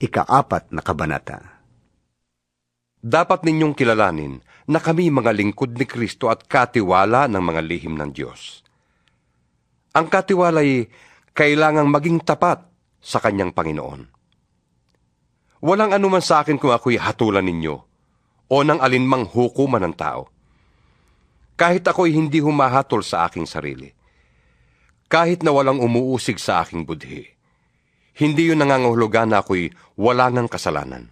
Ikaapat na kabanata. Dapat ninyong kilalanin na kami mga lingkod ni Kristo at katiwala ng mga lihim ng Diyos. Ang katiwala ay kailangang maging tapat sa kanyang Panginoon. Walang anuman sa akin kung ako'y hatulan ninyo o ng alinmang hukuman ng tao. Kahit ako'y hindi humahatol sa aking sarili. Kahit na walang umuusig sa aking budhi. Hindi yun nangangahulugan na ako'y wala ngang kasalanan.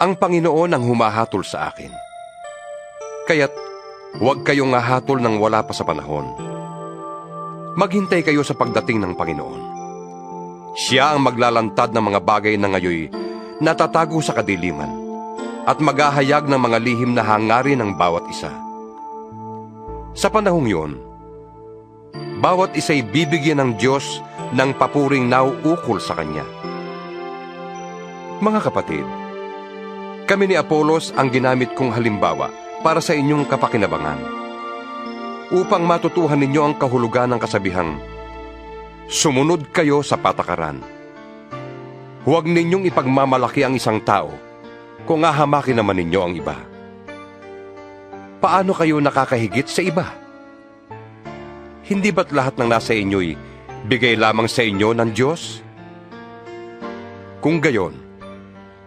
Ang Panginoon ang humahatol sa akin. Kaya't huwag kayong hahatol ng wala pa sa panahon. Maghintay kayo sa pagdating ng Panginoon. Siya ang maglalantad ng mga bagay na ngayoy natatago sa kadiliman at maghahayag ng mga lihim na hangarin ng bawat isa. Sa panahong yon, bawat isa'y bibigyan ng Diyos ng papuring nauukol sa Kanya. Mga kapatid, kami ni Apolos ang ginamit kong halimbawa para sa inyong kapakinabangan. Upang matutuhan ninyo ang kahulugan ng kasabihang, sumunod kayo sa patakaran. Huwag ninyong ipagmamalaki ang isang tao kung ahamakin naman ninyo ang iba. Paano kayo nakakahigit sa iba? Hindi ba't lahat ng nasa inyo'y bigay lamang sa inyo ng Diyos? Kung gayon,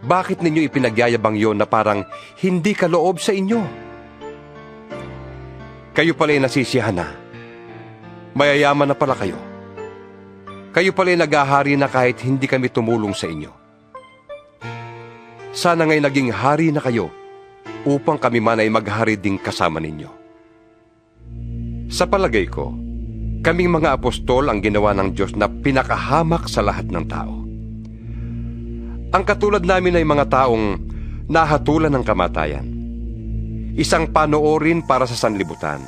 bakit ninyo ipinagyayabang yon na parang hindi kaloob sa inyo? Kayo pala'y nasisiyahan na. Mayayaman na pala kayo. Kayo pala'y naghahari na kahit hindi kami tumulong sa inyo. Sana nga'y naging hari na kayo upang kami man ay maghari ding kasama ninyo. Sa palagay ko, kaming mga apostol ang ginawa ng Diyos na pinakahamak sa lahat ng tao. Ang katulad namin ay mga taong nahatulan ng kamatayan. Isang panoorin para sa sanlibutan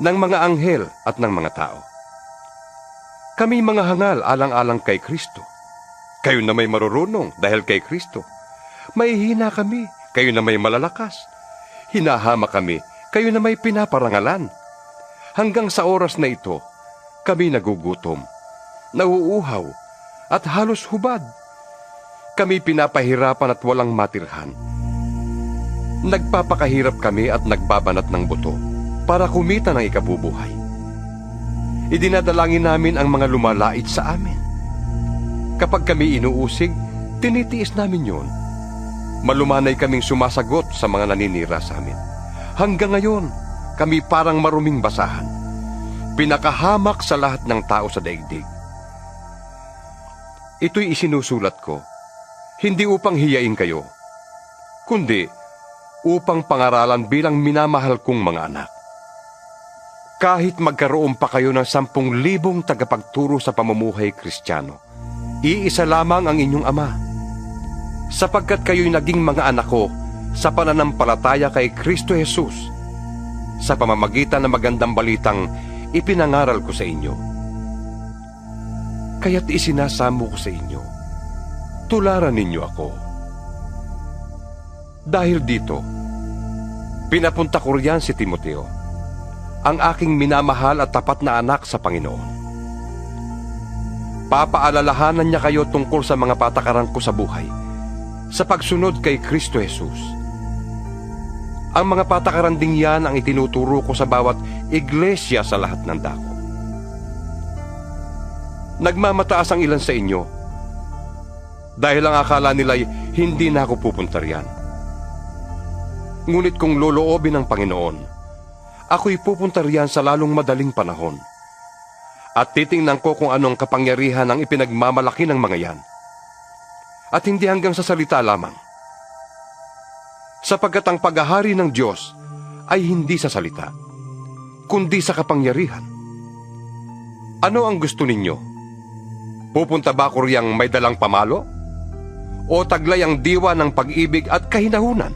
ng mga anghel at ng mga tao. Kami mga hangal alang-alang kay Kristo. Kayo na may marurunong dahil kay Kristo. May hina kami, kayo na may malalakas. Hinahama kami, kayo na may pinaparangalan. Hanggang sa oras na ito, kami nagugutom, nauuhaw, at halos hubad. Kami pinapahirapan at walang matirhan. Nagpapakahirap kami at nagbabanat ng buto para kumita ng ikabubuhay. Idinadalangin namin ang mga lumalait sa amin. Kapag kami inuusig, tinitiis namin yon. Malumanay kaming sumasagot sa mga naninira sa amin. Hanggang ngayon, kami parang maruming basahan. Pinakahamak sa lahat ng tao sa daigdig. Ito'y isinusulat ko, hindi upang hiyain kayo, kundi upang pangaralan bilang minamahal kong mga anak. Kahit magkaroon pa kayo ng sampung libong tagapagturo sa pamumuhay kristyano, iisa lamang ang inyong ama. Sapagkat kayo'y naging mga anak ko sa pananampalataya kay Kristo Jesus, sa pamamagitan ng magandang balitang ipinangaral ko sa inyo. Kaya't isinasamo ko sa inyo, tularan ninyo ako. Dahil dito, pinapunta ko riyan si Timoteo, ang aking minamahal at tapat na anak sa Panginoon. Papaalalahanan niya kayo tungkol sa mga patakaran ko sa buhay, sa pagsunod kay Kristo Jesus. Ang mga patakaran ding yan ang itinuturo ko sa bawat iglesia sa lahat ng dako. Nagmamataas ang ilan sa inyo dahil ang akala nila'y hindi na ako pupunta riyan. Ngunit kung loloobin ng Panginoon, ako'y pupunta riyan sa lalong madaling panahon. At titingnan ko kung anong kapangyarihan ang ipinagmamalaki ng mga yan. At hindi hanggang sa salita lamang. Sapagkat ang paghahari ng Diyos ay hindi sa salita, kundi sa kapangyarihan. Ano ang gusto ninyo? Pupunta ba ako riyang may dalang pamalo? O taglay ang diwa ng pag-ibig at kahinahunan?